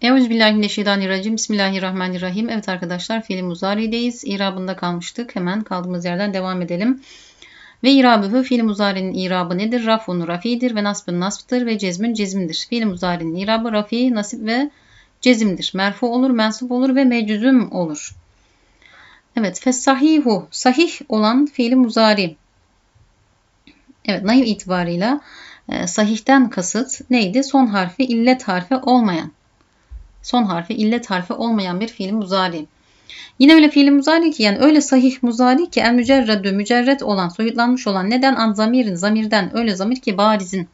Euzubillahimineşşeytanirracim. Bismillahirrahmanirrahim. Evet arkadaşlar fiil muzari'deyiz. İrabında kalmıştık. Hemen kaldığımız yerden devam edelim. Ve irabühü fiil muzari'nin irabı nedir? Rafun rafidir ve nasbın nasbıdır ve cezmün cezimdir. Fiil muzari'nin irabı rafi, nasip ve cezimdir. Merfu olur, mensup olur ve meczum olur. Evet, fessahihu sahih olan fiil muzari. Evet, nahiv itibarıyla e, sahihten kasıt neydi? Son harfi illet harfi olmayan son harfi illet harfi olmayan bir fiil muzari. Yine öyle fiil muzari ki yani öyle sahih muzari ki el mücerredü mücerret olan soyutlanmış olan neden an zamirin zamirden öyle zamir ki barizin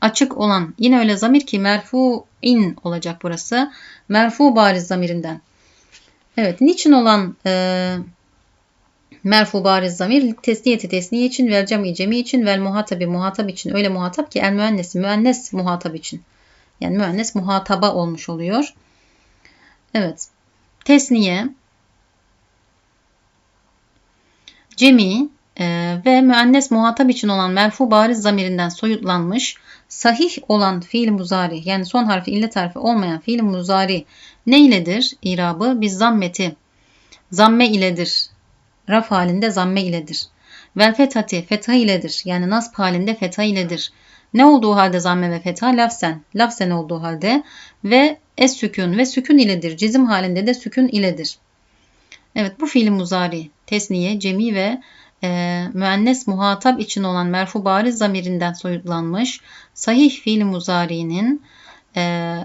açık olan yine öyle zamir ki merfu in olacak burası. Merfu bariz zamirinden. Evet niçin olan e, merfu bariz zamir tesniyeti tesniye için vel cemi cemi için vel muhatabi muhatap için öyle muhatap ki el müennesi müennes muhatap için. Yani müennes muhataba olmuş oluyor. Evet. Tesniye, cemi e, ve müennes muhatap için olan merfu bariz zamirinden soyutlanmış sahih olan fiil muzari yani son harfi illet harfi olmayan fiil muzari ne iledir? İrabı biz zammeti zamme iledir. Raf halinde zamme iledir. Vel fethati fetha iledir. Yani nasb halinde fetha iledir. Ne olduğu halde zamme ve fetha lafsen. Lafsen olduğu halde ve es sükun ve sükun iledir. Cizim halinde de sükun iledir. Evet bu fiil muzari, tesniye, cemi ve e, müennes muhatap için olan merfu bariz zamirinden soyutlanmış sahih fiil muzari'nin e,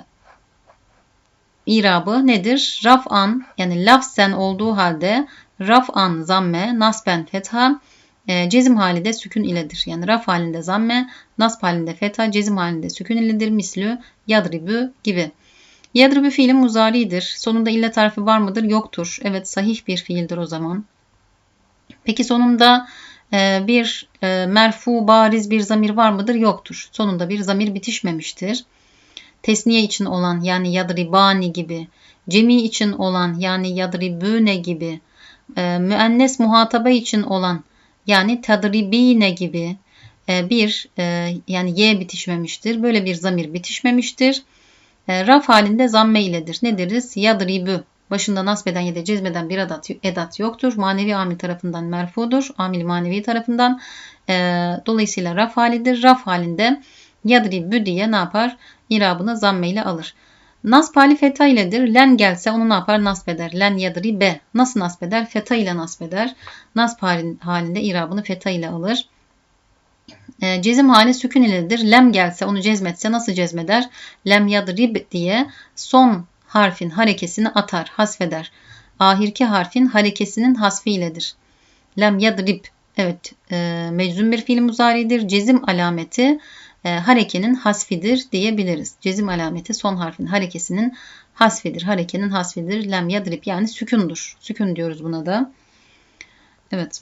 irabı nedir? Raf'an yani lafzen olduğu halde raf'an zamme, nasben fetha, e, cezim hali de sükun iledir. Yani raf halinde zamme, nasb halinde feta, cezim halinde sükun iledir. Mislü, yadribü gibi. Yadribü fiilin muzaridir. Sonunda illet harfi var mıdır? Yoktur. Evet sahih bir fiildir o zaman. Peki sonunda e, bir e, merfu bariz bir zamir var mıdır? Yoktur. Sonunda bir zamir bitişmemiştir. Tesniye için olan yani yadribani gibi, cemi için olan yani yadribüne gibi, müennes muhataba için olan yani tadribine gibi e, bir e, yani y bitişmemiştir. Böyle bir zamir bitişmemiştir. E, raf halinde zamme iledir. Ne deriz? Yadribü. Başında nasbeden ya da cezmeden bir edat, edat yoktur. Manevi amil tarafından merfudur. Amil manevi tarafından. Dolayısıyla raf halidir. Raf halinde yadribü diye ne yapar? İrabını zamme ile alır. Nasb hali feta iledir. Len gelse onu ne yapar? Nasb eder. Len yadri be. Nasıl nasb eder? Feta ile nasb eder. Nasb halinde irabını feta ile alır. E, cezim hali sükun iledir. Lem gelse onu cezmetse nasıl cezmeder? Lem yadrib diye son harfin harekesini atar, hasfeder. Ahirki harfin harekesinin hasfi iledir. Lem yadrib. Evet, e, meczum bir fiil muzaridir. Cezim alameti e, harekenin hasfidir diyebiliriz. Cezim alameti son harfin harekesinin hasfidir. Harekenin hasfidir. Lem yadrib yani sükundur. Sükun diyoruz buna da. Evet.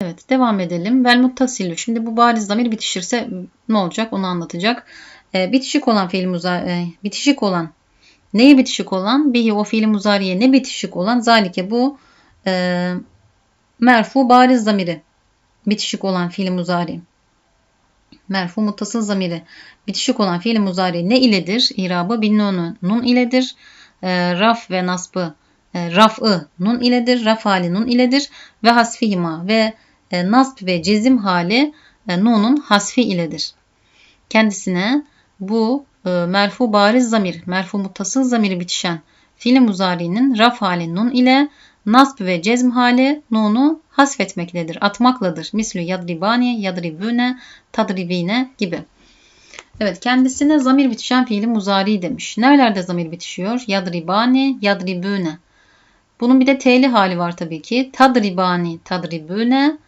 Evet devam edelim. Vel muttasilü. Şimdi bu bariz zamir bitişirse ne olacak onu anlatacak. E, bitişik olan fiil muzari, e, bitişik olan neye bitişik olan? Bihi o fiil muzariye ne bitişik olan? Zalike bu e, merfu bariz zamiri. Bitişik olan fiil muzari merfu muttasıl zamiri bitişik olan fiil muzari ne iledir? İrabı bin nunu nun iledir. E, raf ve nasbı e, raf'ı nun iledir. Raf hali nun iledir. Ve hasfihima ve e, nasb ve cezim hali e, nunun hasfi iledir. Kendisine bu e, merfu bariz zamir, merfu muttasıl zamiri bitişen fiil muzari'nin raf hali nun ile nasb ve cezm hali nunu hasfetmektedir, atmakladır. Mislü yadribani, yadribüne, tadribine gibi. Evet kendisine zamir bitişen fiili muzari demiş. Nerelerde zamir bitişiyor? Yadribani, yadribüne. Bunun bir de teli hali var tabii ki. Tadribani, tadribüne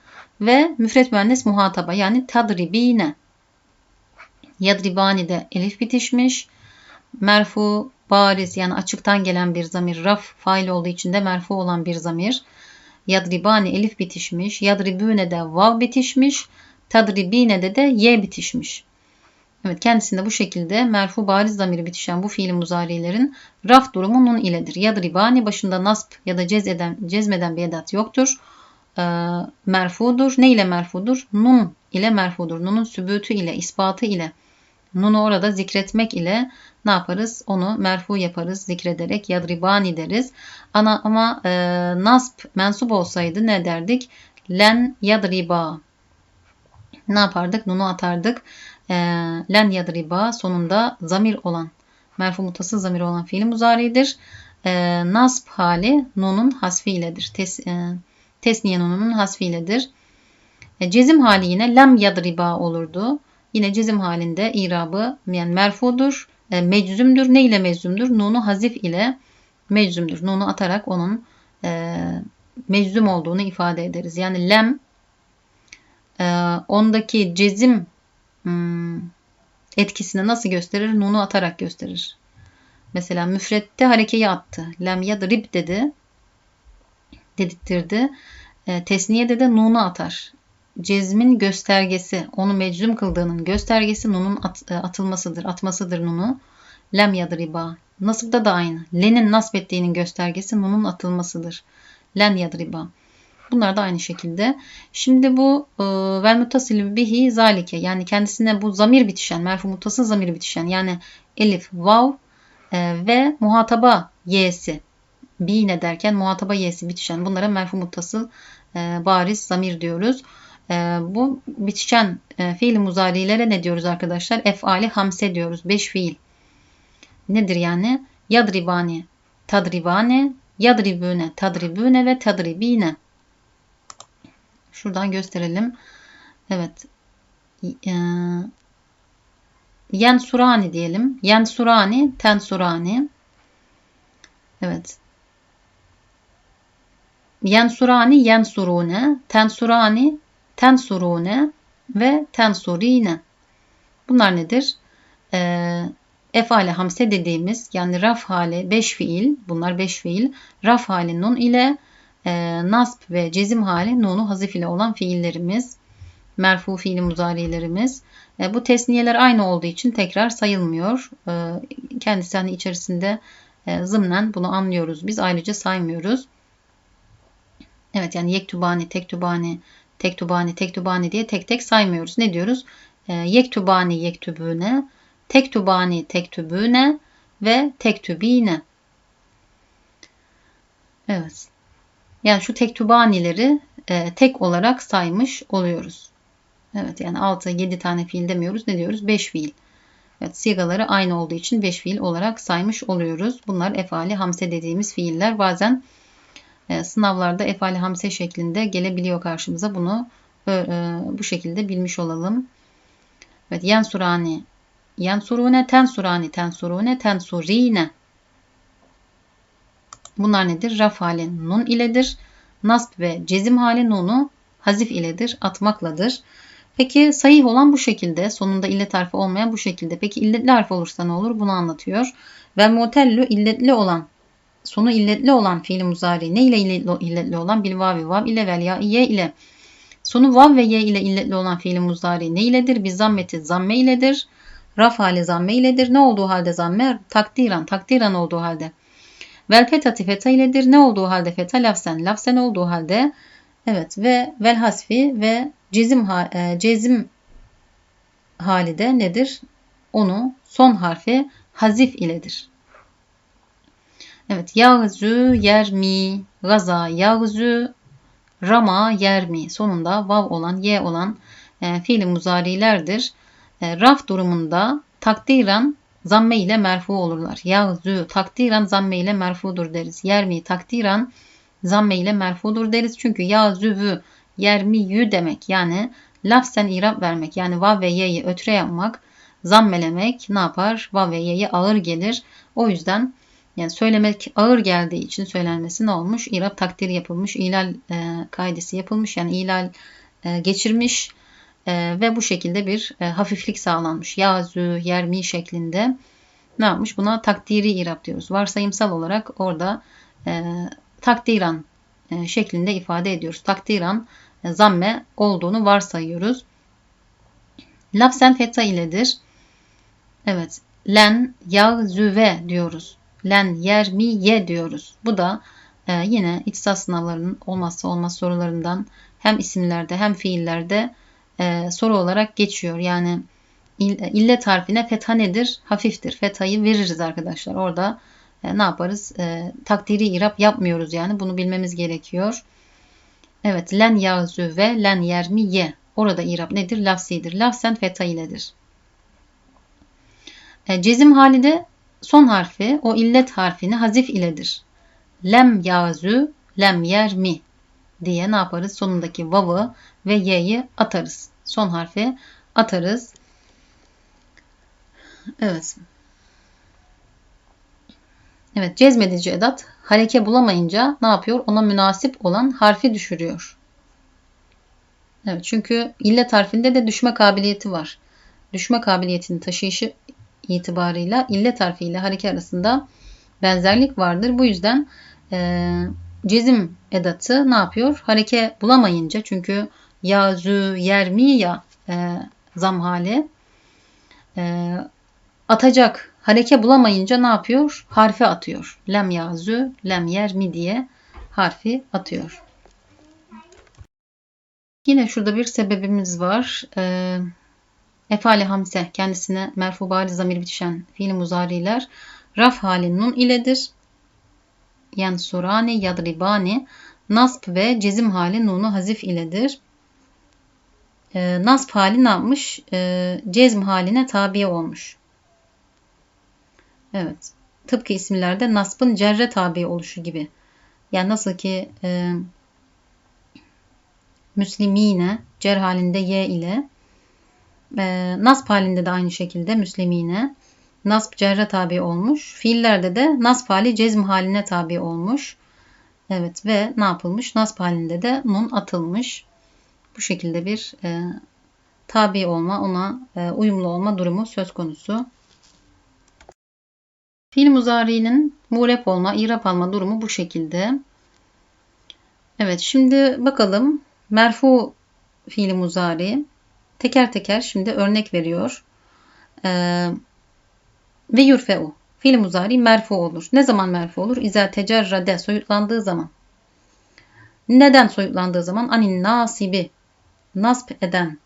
ve müfret müennes muhataba yani tadribine. Yadribani de elif bitişmiş. Merfu, bariz yani açıktan gelen bir zamir. Raf fail olduğu için de merfu olan bir zamir. Yadribani elif bitişmiş. Yadribüne de vav bitişmiş. Tadribine de de y bitişmiş. Evet kendisinde bu şekilde merfu bariz zamiri bitişen bu fiili muzarilerin raf durumu nun iledir. Yadribani başında nasb ya da cez eden, cezmeden bir edat yoktur. E, merfudur. Ne ile merfudur? Nun ile merfudur. Nunun sübütü ile, ispatı ile Nunu orada zikretmek ile ne yaparız? Onu merfu yaparız zikrederek yadribani deriz. Ana, ama e, nasb mensup olsaydı ne derdik? Len yadriba. Ne yapardık? Nunu atardık. E, len yadriba sonunda zamir olan merfu mutasıl zamir olan fiili muzaridir. E, nasb hali nunun hasfi iledir. Tes, e, tesniye nununun hasfi iledir. E, cezim hali yine lem yadriba olurdu. Yine cezim halinde irabı yani merfudur, e, meczumdur. Ne ile meczumdur? Nunu hazif ile meczumdur. Nunu atarak onun e, meczum olduğunu ifade ederiz. Yani lem e, ondaki cezim hmm, etkisini nasıl gösterir? Nunu atarak gösterir. Mesela müfrette harekeyi attı. Lem yadrib dedi. Dedirtti. E, tesniyede de nunu atar cezmin göstergesi, onu meczum kıldığının göstergesi nunun at, e, atılmasıdır, atmasıdır nunu. Lem yadriba. Nasıbda da aynı. Len'in nasb ettiğinin göstergesi nunun atılmasıdır. Len yadriba. Bunlar da aynı şekilde. Şimdi bu e, vel mutasil bihi zalike yani kendisine bu zamir bitişen, merfu mutasıl zamir bitişen yani elif, vav e, ve muhataba y'si bine derken muhataba y'si bitişen bunlara merfu muttasıl e, bariz zamir diyoruz. E, bu bitişen e, fiil muzarilere ne diyoruz arkadaşlar? Efali hamse diyoruz. Beş fiil. Nedir yani? Yadribani, tadribane, yadribüne, tadribüne ve tadribine. Şuradan gösterelim. Evet. E, yensurani diyelim. Yensurani, tensurani. Evet. Yensurani, yensurune, tensurani, tensurune ve tensurine. Bunlar nedir? Ee, efale hamse dediğimiz yani raf hali 5 fiil. Bunlar 5 fiil. Raf hali nun ile e, nasb ve cezim hali nunu hazif ile olan fiillerimiz. Merfu fiili muzarilerimiz. E, bu tesniyeler aynı olduğu için tekrar sayılmıyor. E, kendisi hani içerisinde e, zımnen bunu anlıyoruz. Biz ayrıca saymıyoruz. Evet yani yektubani, tektubani, tektubani, tektubani diye tek tek saymıyoruz. Ne diyoruz? E, yektubani, yektubüne, tektubani, tektubüne ve tektubine. Evet. Yani şu tektubanileri e, tek olarak saymış oluyoruz. Evet yani 6-7 tane fiil demiyoruz. Ne diyoruz? 5 fiil. Evet, sigaları aynı olduğu için 5 fiil olarak saymış oluyoruz. Bunlar efali hamse dediğimiz fiiller. Bazen sınavlarda efali hamse şeklinde gelebiliyor karşımıza. Bunu e, e, bu şekilde bilmiş olalım. Evet, yensurani, yensurune, tensurani, tensurune, tensurine. Bunlar nedir? Raf hali nun iledir. Nasb ve cezim hali nunu hazif iledir, atmakladır. Peki sahih olan bu şekilde. Sonunda illet harfi olmayan bu şekilde. Peki illetli harf olursa ne olur? Bunu anlatıyor. Ve mutellu illetli olan sonu illetli olan fiil muzari ne ile illetli olan bil vav vav ile vel ya ye ile sonu vav ve ye ile illetli olan fiil muzari ne iledir? Bir zammeti zamme iledir. Raf hali zamme iledir. Ne olduğu halde zamme? Takdiran. Takdiran olduğu halde. Vel fetati feta iledir. Ne olduğu halde feta lafsen. Lafsen olduğu halde evet ve vel hasfi ve cezim, e, cezim hali de nedir? Onu son harfi hazif iledir. Evet. Yağzü yermi. Gaza yağzü. Rama yermi. Sonunda vav olan, ye olan e, fiil muzarilerdir. E, raf durumunda takdiren zamme ile merfu olurlar. Yağzü takdiren zamme ile merfudur deriz. Yermi takdiren zamme ile merfudur deriz. Çünkü yağzüvü yermi yü demek. Yani lafzen irab vermek. Yani vav ve ye'yi ötre yapmak. Zammelemek ne yapar? Vav ve ye'ye ağır gelir. O yüzden yani söylemek ağır geldiği için söylenmesi ne olmuş? İrab takdiri yapılmış, ilal e, kaidesi yapılmış yani ilal e, geçirmiş e, ve bu şekilde bir e, hafiflik sağlanmış. Yazü, yermi şeklinde ne yapmış? Buna takdiri irab diyoruz. Varsayımsal olarak orada e, takdiran e, şeklinde ifade ediyoruz. Takdiran e, zamme olduğunu varsayıyoruz. Lafzen feta iledir. Evet. Len, yağ, züve diyoruz len, yer, mi, ye diyoruz. Bu da e, yine ihtisas sınavlarının olmazsa olmaz sorularından hem isimlerde hem fiillerde e, soru olarak geçiyor. Yani İll- İllet harfine fetha nedir? Hafiftir. Fethayı veririz arkadaşlar. Orada e, ne yaparız? E, takdiri irap yapmıyoruz yani. Bunu bilmemiz gerekiyor. Evet. Len yazü ve len yermi ye. Orada irap nedir? Lafsidir. Lafsen fetha iledir. E, cezim hali de son harfi o illet harfini hazif iledir. Lem yazü lem yermi diye ne yaparız? Sonundaki vav'ı ve y'yi atarız. Son harfi atarız. Evet. Evet cezmedici edat hareke bulamayınca ne yapıyor? Ona münasip olan harfi düşürüyor. Evet çünkü illet harfinde de düşme kabiliyeti var. Düşme kabiliyetini taşıyışı itibarıyla illet harfi ile hareke arasında benzerlik vardır. Bu yüzden e, cezim edatı ne yapıyor? Hareke bulamayınca çünkü yazü, yermi ya e, zam hali e, atacak hareke bulamayınca ne yapıyor? Harfi atıyor. Lem yazü, lem yer mi diye harfi atıyor. Yine şurada bir sebebimiz var. Ee, efali hamse kendisine merfu bari zamir bitişen fiil muzariler raf hali nun iledir. Yansurani yadribani nasb ve cezim hali nunu hazif iledir. Ee, nasb hali ne yapmış? Ee, cezm haline tabi olmuş. Evet. Tıpkı isimlerde nasbın cerre tabi oluşu gibi. Yani nasıl ki e, müslimine cer halinde y ile e, nasb halinde de aynı şekilde müslimine nasb cerre tabi olmuş. Fiillerde de nasb hali cezm haline tabi olmuş. Evet ve ne yapılmış? Nasb halinde de nun atılmış. Bu şekilde bir e, tabi olma, ona e, uyumlu olma durumu söz konusu. Fiil muzari'nin murep olma, irap alma durumu bu şekilde. Evet şimdi bakalım merfu fiili muzari teker teker şimdi örnek veriyor. Ee, ve yurfeu fiil muzari merfu olur. Ne zaman merfu olur? İza tecerrade soyutlandığı zaman. Neden soyutlandığı zaman? Anin nasibi nasp eden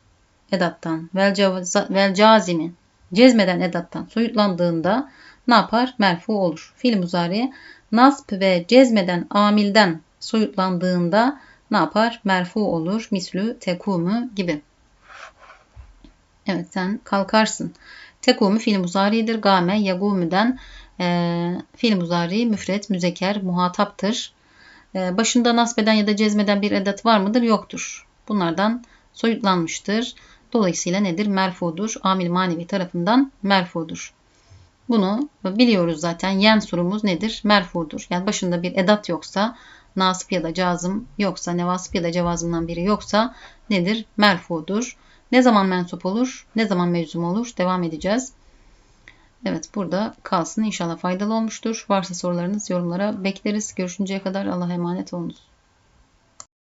edattan vel, vel cazimi cezmeden edattan soyutlandığında ne yapar? Merfu olur. Fiil muzari nasp ve cezmeden amilden soyutlandığında ne yapar? Merfu olur. Mislü tekumu gibi. Evet sen kalkarsın. Tekumu fiil muzaridir. Game yagumu'den e, fiil muzari müfret, müzeker, muhataptır. E, başında nasbeden ya da cezmeden bir edat var mıdır? Yoktur. Bunlardan soyutlanmıştır. Dolayısıyla nedir? Merfudur. Amil manevi tarafından merfudur. Bunu biliyoruz zaten. Yen surumuz nedir? Merfudur. Yani başında bir edat yoksa, nasip ya da cazım yoksa, nevasip ya da cevazımdan biri yoksa nedir? Merfudur. Ne zaman mensup olur? Ne zaman meczum olur? Devam edeceğiz. Evet burada kalsın. İnşallah faydalı olmuştur. Varsa sorularınız yorumlara bekleriz. Görüşünceye kadar Allah'a emanet olunuz.